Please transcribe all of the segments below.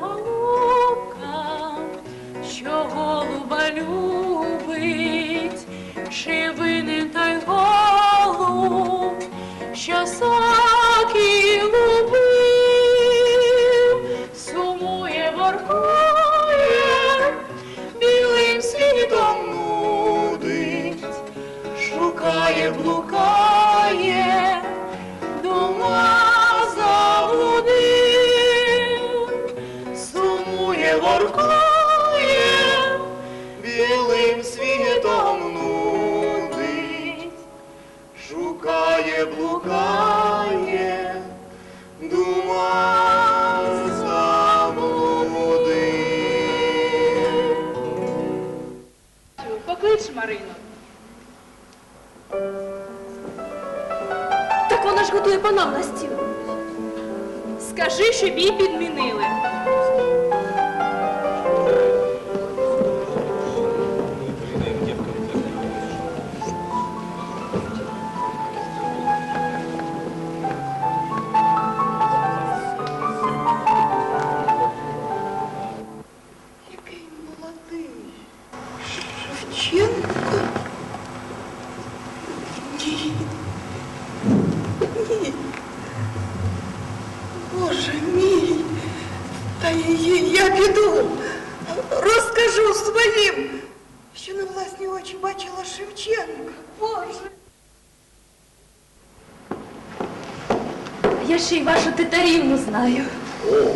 голубка, що голуба любить, чи винен той голуб, що соки любив, сумує воркує, білим світом нудить, шукає блука. Стіл. Скажи, що бій підмінили. Боже мій. Та я, я піду. Розкажу своїм, що на власні очі бачила Шевченка. Боже. Я ще й вашу титарівну знаю.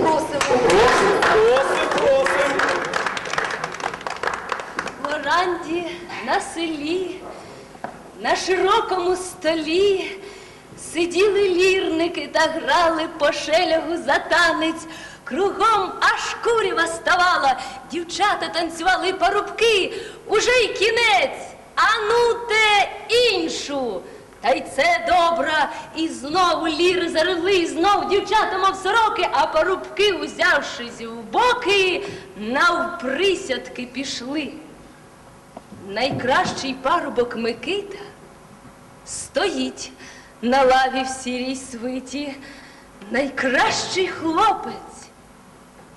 Просимо. В оранді, на селі, на широкому столі сиділи лірники та грали по шелягу за танець. Кругом аж курява ставала, дівчата танцювали парубки, уже й кінець, а ну те іншу. Та й це добра, і знову ліри заревли, і знов дівчата, мов сороки, а парубки, узявшись в боки, навприсядки пішли. Найкращий парубок Микита стоїть на лаві в сірій свиті, найкращий хлопець.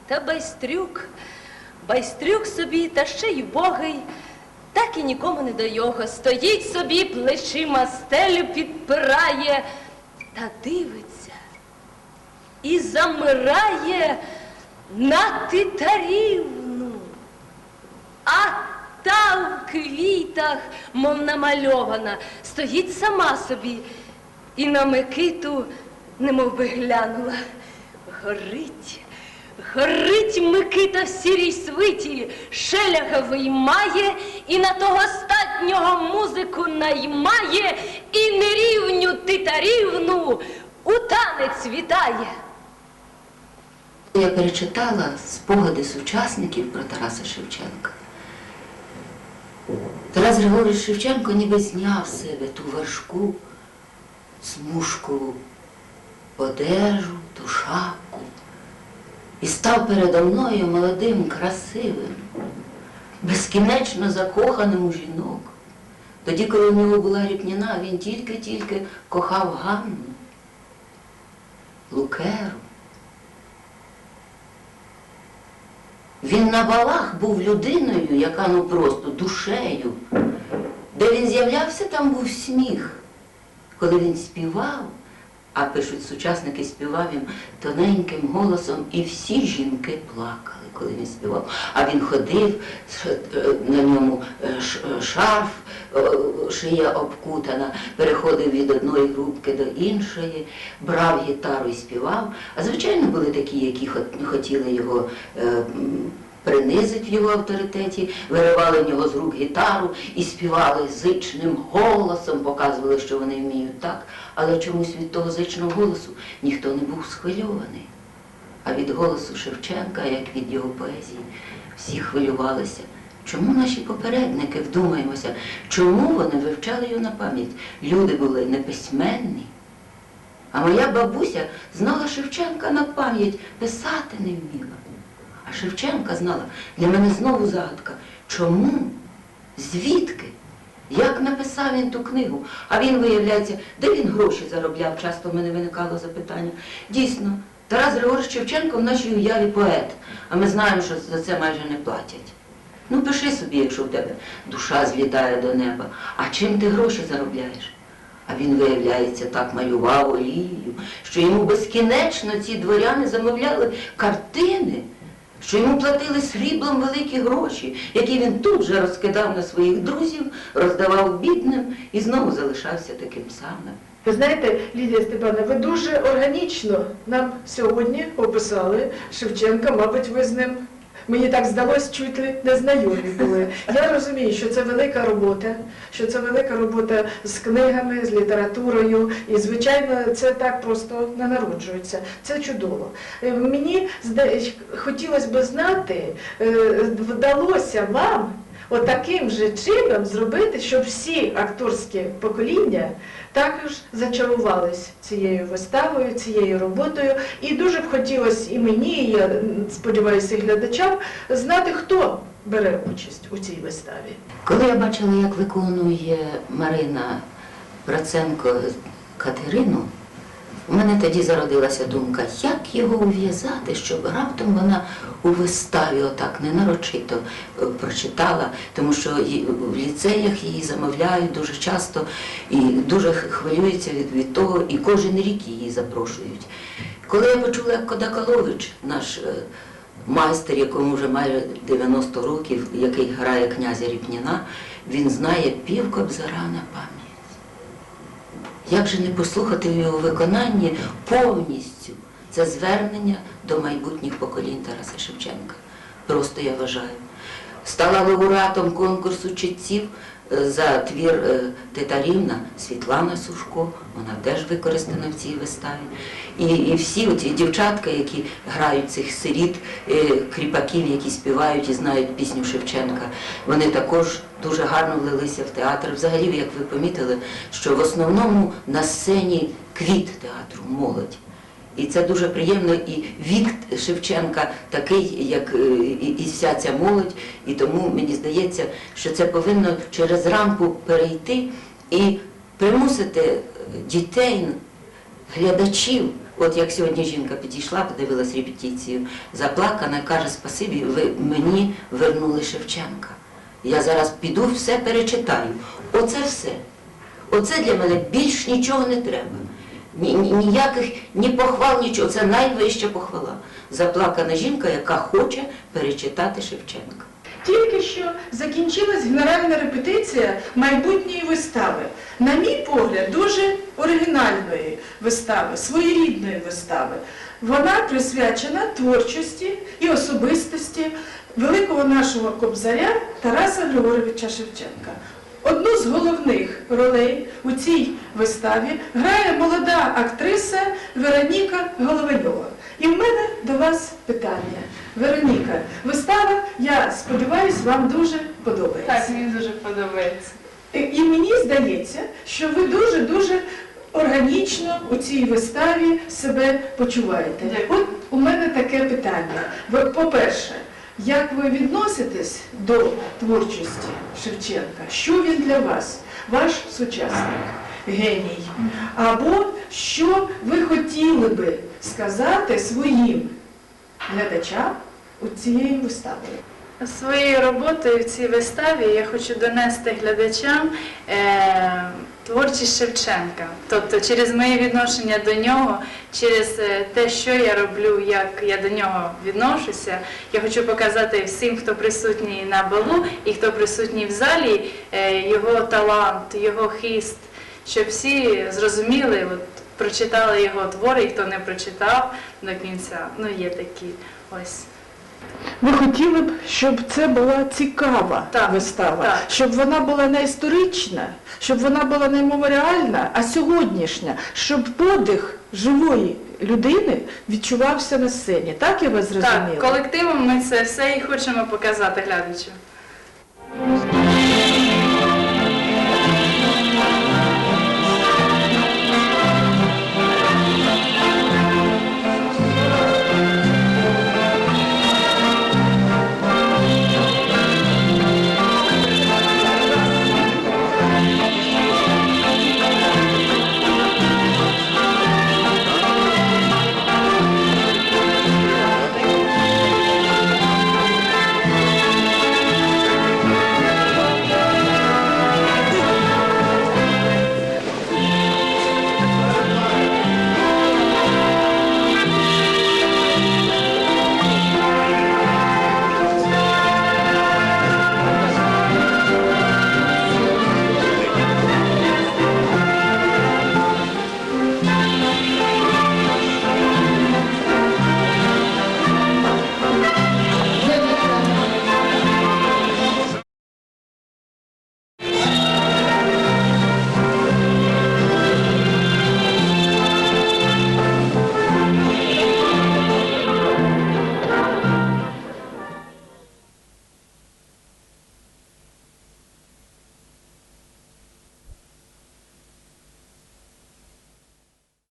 Та байстрюк, байстрюк собі, та ще й убогий, так і нікому не до його. Стоїть собі, плечима стелю підпирає та дивиться і замирає на титарівну. А та в квітах, мов намальована, стоїть сама собі і на Микиту немов би глянула. Горить, горить Микита в сірій свиті, шеляга виймає і на того статнього музику наймає, і нерівню титарівну у танець вітає. Я перечитала спогади сучасників про Тараса Шевченка. Тарас Григорович Шевченко ніби зняв себе ту важку смужку одежу, ту шапку і став передо мною молодим, красивим, безкінечно закоханим у жінок. Тоді, коли в нього була ріпніна, він тільки-тільки кохав Ганну, Лукеру. Він на балах був людиною, яка ну просто душею. Де він з'являвся, там був сміх. Коли він співав, а пишуть сучасники, співав він тоненьким голосом, і всі жінки плакали, коли він співав. А він ходив, е, на ньому е, е, шарф, шия обкутана, переходив від одної групки до іншої, брав гітару і співав. А звичайно були такі, які хот- хотіли його. Принизить в його авторитеті, виривали в нього з рук гітару і співали зичним голосом, показували, що вони вміють так, але чомусь від того зичного голосу ніхто не був схвильований. А від голосу Шевченка, як від його поезії, всі хвилювалися. Чому наші попередники, вдумаємося, чому вони вивчали його на пам'ять? Люди були неписьменні. А моя бабуся знала Шевченка на пам'ять, писати не вміла. А Шевченка знала, для мене знову загадка. Чому? Звідки? Як написав він ту книгу? А він, виявляється, де він гроші заробляв? Часто в мене виникало запитання. Дійсно, Тарас Григорович Шевченко в нашій уяві поет, а ми знаємо, що за це майже не платять. Ну, пиши собі, якщо в тебе душа злітає до неба. А чим ти гроші заробляєш? А він, виявляється, так малював олією, що йому безкінечно ці дворяни замовляли картини, що йому платили сріблом великі гроші, які він тут же розкидав на своїх друзів, роздавав бідним і знову залишався таким самим. Ви знаєте, Лідія Степановна, ви дуже органічно нам сьогодні описали Шевченка, мабуть, ви з ним. Мені так здалось, чуть ли не знайомі були. Я розумію, що це велика робота, що це велика робота з книгами, з літературою, і звичайно, це так просто не народжується. Це чудово. Е, Мені хотілося б знати, е, вдалося вам отаким же чином зробити, щоб всі акторські покоління також зачарувались цією виставою, цією роботою. І дуже б хотілося і мені, і я сподіваюся, і глядачам знати, хто бере участь у цій виставі. Коли я бачила, як виконує Марина Проценко Катерину, у мене тоді зародилася думка, як його ув'язати, щоб раптом вона у виставі отак ненарочито е, прочитала, тому що в ліцеях її замовляють дуже часто і дуже х- хвилюються від, того, і кожен рік її запрошують. Коли я почула, як Кодакалович, наш е, майстер, якому вже майже 90 років, який грає князя Ріпніна, він знає пів кобзара на пам'ять. Як же не послухати в його виконанні повністю це звернення до майбутніх поколінь Тараса Шевченка? Просто я вважаю. Стала лауреатом конкурсу читців за твір е, Титарівна Світлана Сушко, вона теж використана в цій виставі. І, і всі ці дівчатка, які грають цих сиріт, е, кріпаків, які співають і знають пісню Шевченка, вони також дуже гарно влилися в театр. Взагалі, як ви помітили, що в основному на сцені квіт театру молодь. І це дуже приємно, і вік Шевченка такий, як е, і вся ця молодь, і тому мені здається, що це повинно через рамку перейти і примусити е, дітей, глядачів. От як сьогодні жінка підійшла, подивилась репетицію, заплакана, каже, спасибі, ви мені вернули Шевченка. Я зараз піду, все перечитаю. Оце все. Оце для мене більш нічого не треба. Ні, ні- ніяких ні похвал, нічого. Це найвища похвала. Заплакана жінка, яка хоче перечитати Шевченка. Тільки що закінчилась генеральна репетиція майбутньої вистави. На мій погляд, дуже оригінальної вистави, своєрідної вистави. Вона присвячена творчості і особистості великого нашого кобзаря Тараса Григоровича Шевченка. Одну з головних ролей у цій виставі грає молода актриса Вероніка Головайова. І в мене до вас питання. Вероніка, вистава, я сподіваюся, вам дуже подобається. Так, мені дуже подобається. І- І мені здається, що ви дуже-дуже органічно у цій виставі себе почуваєте. От у мене таке питання. По-перше, як ви відноситесь до творчості Шевченка? Що він для вас, ваш сучасник, геній? Або що ви хотіли би сказати своїм глядачам у цієї вистави? Своєю роботою в цій виставі я хочу донести глядачам е, творчість Шевченка. Тобто через моє відношення до нього, через е, те, що я роблю, як я до нього відношуся, я хочу показати всім, хто присутній на балу і хто присутній в залі, е, його талант, його хист, щоб всі зрозуміли, от, прочитали його твори, і хто не прочитав до кінця. Ну, є такі ось. Ви хотіли б, щоб це була цікава Так, вистава, так. щоб вона була не історична, щоб вона була не меморіальна, а сьогоднішня, щоб подих живої людини відчувався на сцені. Так я вас зрозуміла? Так, колективом ми це все і хочемо показати глядачу.